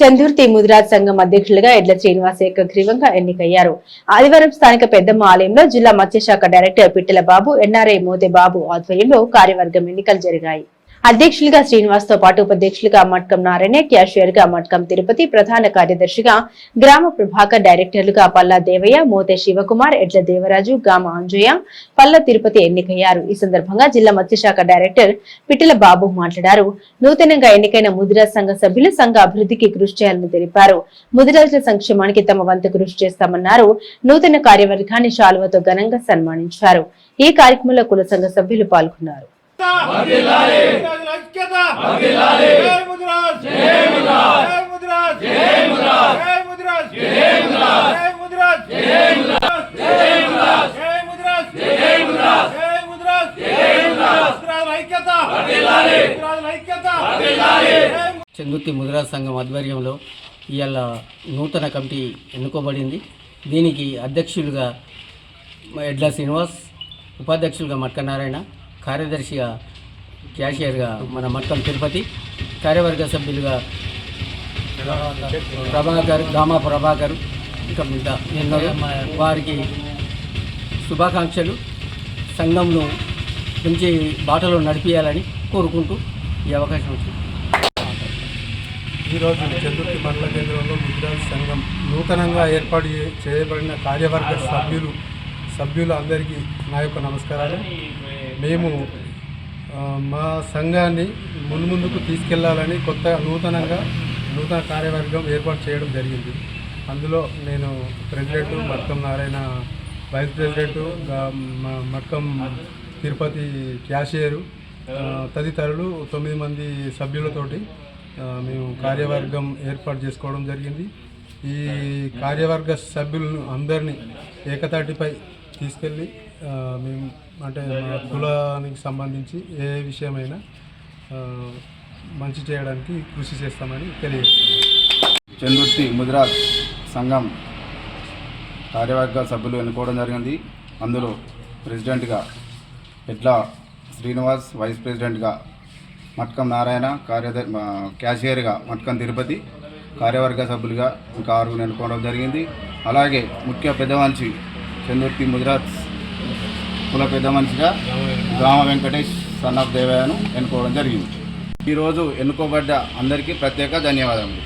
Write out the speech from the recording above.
చందుర్తి ముదిరాజ్ సంఘం అధ్యక్షులుగా ఎడ్ల శ్రీనివాస్ ఏకగ్రీవంగా ఎన్నికయ్యారు. ఆదివారం స్థానిక పెద్దమ్మ ఆలయంలో జిల్లా మత్స్యశాఖ డైరెక్టర్ పిట్టల బాబు ఎన్ఆర్ఐ మోదే బాబు ఆధ్వర్యంలో కార్యవర్గం ఎన్నికలు జరిగాయి. అధ్యక్షులుగా శ్రీనివాస్తో పాటు ఉపాధ్యక్షులుగా మట్కం నారాయణ క్యాషియర్గా మట్కం తిరుపతి ప్రధాన కార్యదర్శిగా గ్రామ ప్రభాకర్ డైరెక్టర్లుగా పల్లా దేవయ్య మోతే శివకుమార్ ఎడ్ల దేవరాజు గామ అంజయ్య పల్లా తిరుపతి ఎన్నికయ్యారు. ఈ సందర్భంగా జిల్లా మత్స్యశాఖ డైరెక్టర్ పిటిల బాబు మాట్లాడారు. నూతనంగా ఎన్నికైన ముదిరాజ్ సంఘ సభ్యులు సంఘ అభివృద్ధికి కృషి చేయాలని తెలిపారు. ముదిరాజుల సంక్షేమానికి తమ వంతు కృషి చేస్తామన్నారు. నూతన కార్యవర్గాన్ని శాలువతో ఘనంగా సన్మానించారు. ఈ కార్యక్రమంలో కుల సంఘ సభ్యులు పాల్గొన్నారు. జై ముదిరాజ్ ఐక్యత ఐక్యత చందుర్తి సంఘం ఆధ్వర్యంలో ఇవాళ నూతన కమిటీ ఎన్నుకోబడింది దీనికి అధ్యక్షులుగా ఎడ్ల శ్రీనివాస్ ఉపాధ్యక్షులుగా మట్క నారాయణ కార్యదర్శిగా క్యాషియర్గా మన మట్టం తిరుపతి కార్యవర్గ సభ్యులుగా ప్రభాకర్ గామా ప్రభాకర్ ఇంకా మిగతా ఎన్నో వారికి శుభాకాంక్షలు. సంఘంను మంచి బాటలో నడిపించాలని కోరుకుంటూ ఈ అవకాశం వచ్చింది. ఈరోజు చందుర్తి మండల కేంద్రంలో గుజరాత్ సంఘం నూతనంగా ఏర్పాటు చేయబడిన కార్యవర్గ సభ్యులు సభ్యులు అందరికీ నా యొక్క నమస్కారాలు. మేము మా సంఘాన్ని మున్ముందుకు తీసుకెళ్ళాలని కొత్త నూతనంగా నూతన కార్యవర్గం ఏర్పాటు చేయడం జరిగింది. అందులో నేను president Makkam Narayana vice president Makkam Tirupati cashier తదితరులు తొమ్మిది మంది సభ్యులతోటి మేము కార్యవర్గం ఏర్పాటు చేసుకోవడం జరిగింది. ఈ కార్యవర్గ సభ్యులను అందరినీ ఏకతాటిపై తీసుకెళ్ళి మేము అంటే మా కులానికి సంబంధించి ఏ విషయమైనా మంచి చేయడానికి కృషి చేస్తామని తెలియజేస్తున్నాం. చందుర్తి ముదిరాజ్ సంఘం కార్యవర్గ సభ్యులు ఎన్నుకోవడం జరిగింది. అందులో ప్రెసిడెంట్గా ఎట్లా శ్రీనివాస్ వైస్ ప్రెసిడెంట్గా మట్కం నారాయణ కార్యదర్ క్యాషియర్గా మట్కం తిరుపతి కార్యవర్గ సభ్యులుగా ఇంకా ఆరుగురు ఎన్నుకోవడం జరిగింది. అలాగే ముఖ్య పెద్ద మనిషి చందుర్తి ముదిరాజ్ కుల పెద్ద మనిషిగా గ్రామ వెంకటేష్ సన్ ఆఫ్ దేవయ్యను ఎన్నుకోవడం జరిగింది. ఈరోజు ఎన్నుకోబడ్డ అందరికీ ప్రత్యేక ధన్యవాదములు.